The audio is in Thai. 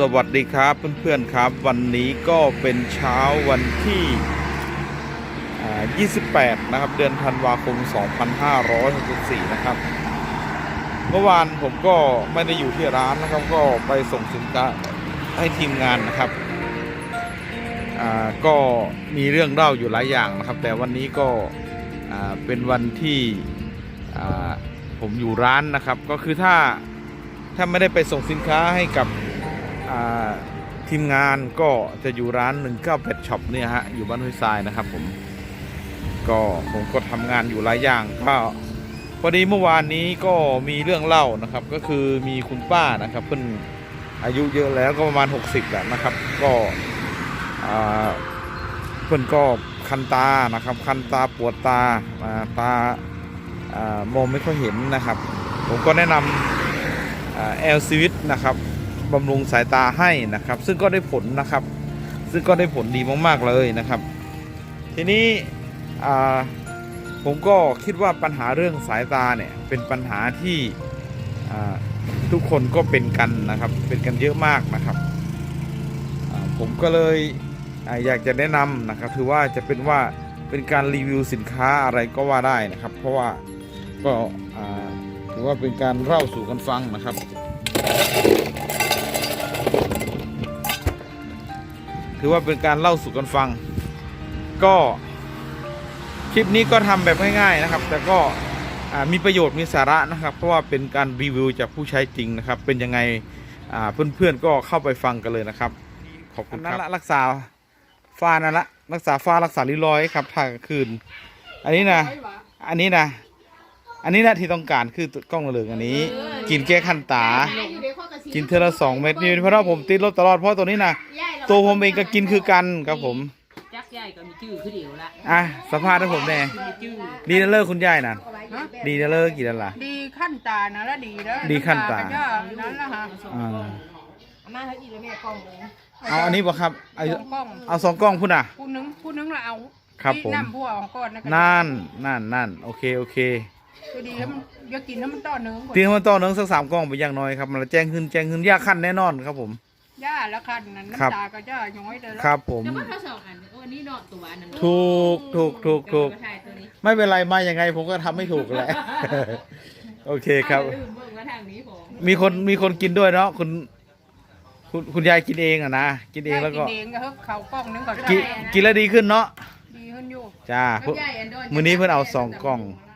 สวัสดีครับเพื่อนๆครับ วันนี้ก็เป็นเช้าวันที่ 28 นะครับ เดือนธันวาคม 2564 นะครับ เมื่อวานผมก็ไม่ได้อยู่ที่ร้านนะครับ ก็ไปส่งสินค้าให้ทีมงานนะครับ ก็มีเรื่องเล่าอยู่หลายอย่างนะครับ แต่วันนี้ก็เป็นวันที่ผมอยู่ร้านนะครับ ก็คือถ้าถ้าไม่ได้ไปส่งสินค้าให้กับ ทีมงานก็จะอยู่ร้าน 198ช็อปเนี่ยฮะ อยู่บ้านห้วยทรายนะครับผม ก็ผมก็ทำงานอยู่หลายอย่างก็พอดีเมื่อวานนี้ก็มีเรื่องเล่านะครับ ก็คือมีคุณป้านะครับเพิ่นอายุเยอะแล้วก็ประมาณ 60แล้วนะครับ ก็เพิ่นก็คันตานะครับ คันตาปวดตาตาอ่ามองไม่ค่อยเห็นนะครับ ผมก็แนะนำแอลซีวิตนะครับ บำรุงสายตาให้นะครับ ซึ่งก็ได้ผลนะครับ ซึ่งก็ได้ผลดีมากๆเลยนะครับ ทีนี้ผมก็คิดว่าปัญหาเรื่องสายตาเนี่ยเป็นปัญหาที่ทุกคนก็เป็นกันนะครับ เป็นกันเยอะมากนะครับ ผมก็เลยอยากจะแนะนำนะครับ ถือว่าจะเป็นว่าเป็นการรีวิวสินค้าอะไรก็ว่าได้นะครับ เพราะว่าก็ถือว่าเป็นการเล่าสู่กันฟังนะครับ ถือว่าเป็นการเล่าสู่กันฟัง ก็คลิปนี้ก็ทำแบบง่ายๆนะครับ แต่ก็อ่ามีประโยชน์มีสาระนะครับ เพราะว่าเป็นการรีวิวจากผู้ใช้จริงนะครับ เป็นยังไงอ่าเพื่อนๆก็เข้าไปฟังกันเลยนะครับ ขอบคุณครับละรักษาฟ้านั่นละรักษาฟ้ารักษาริ้วรอยครับทางกลางคืน อันนี้นะ อันนี้นะ อันนี้นะที่ต้องการคือกล้องเหลืองอันนี้ กินแก้คันตา กินเทอละสองเม็ดนี่เพราะว่าผมติดรถตลอดเพราะตัวนี้นะตัวผมเองก็กินคือกันครับผมจักใหญ่ก็มีจื้อคือเดียวละอะสัมภาษณ์ให้ผมแน่มีจื้อดีนะเลิกคุณยายน่ะฮะดีนะเลิกกี่นั่นล่ะดีขั้นตานะละดีแล้วดีขั้นตาก็นั่นละฮะอ่ามาให้อีกแล้วแม่กล้องเลยเอาอันนี้บ่ครับเอาสองกล้องเอาสองกล้องพุ่นอะผู้หนึงผู้หนึงละเอาครับผมที่น้ำพวกของก้อนนะก็นั่นนั่นนั่นโอเคโอเค ก็ดีแล้วมันอยากกินแล้วมันต่อเนื้อก่อนตีให้มันต่อเนื่องสักสามกล้องไปอย่างน้อยครับมันละแจ้งขึ้นแจ้งขึ้นยากขั้นแน่นอนครับผม ย่าละคันนั้นครับ น้ำตาก็ย่าย้อยเลยแล้วครับ ผมแล้วมันทั้งสองอันโอ้อันนี้เนาะตัวอันนั้นถูกถูกถูกถูกเดี๋ยวเราถ่ายตัวนี้ไม่เป็นไรมายังไง ผมก็ทำไม่ถูกแหละ โอเคครับ ลืมเบิ่งว่าทางนี้ผมมีคนมีคนกินด้วยเนาะคุณคุณคุณยายกินเองอะนะกินเองแล้วก็กินเองก็เฮ้ยเขากล้องนึงก็กินกินแล้วดีขึ้นเนาะดีขึ้นอยู่จ้ากับใหญ่อันโดนมื้อนี้เพิ่นเอาสองกล่อง เ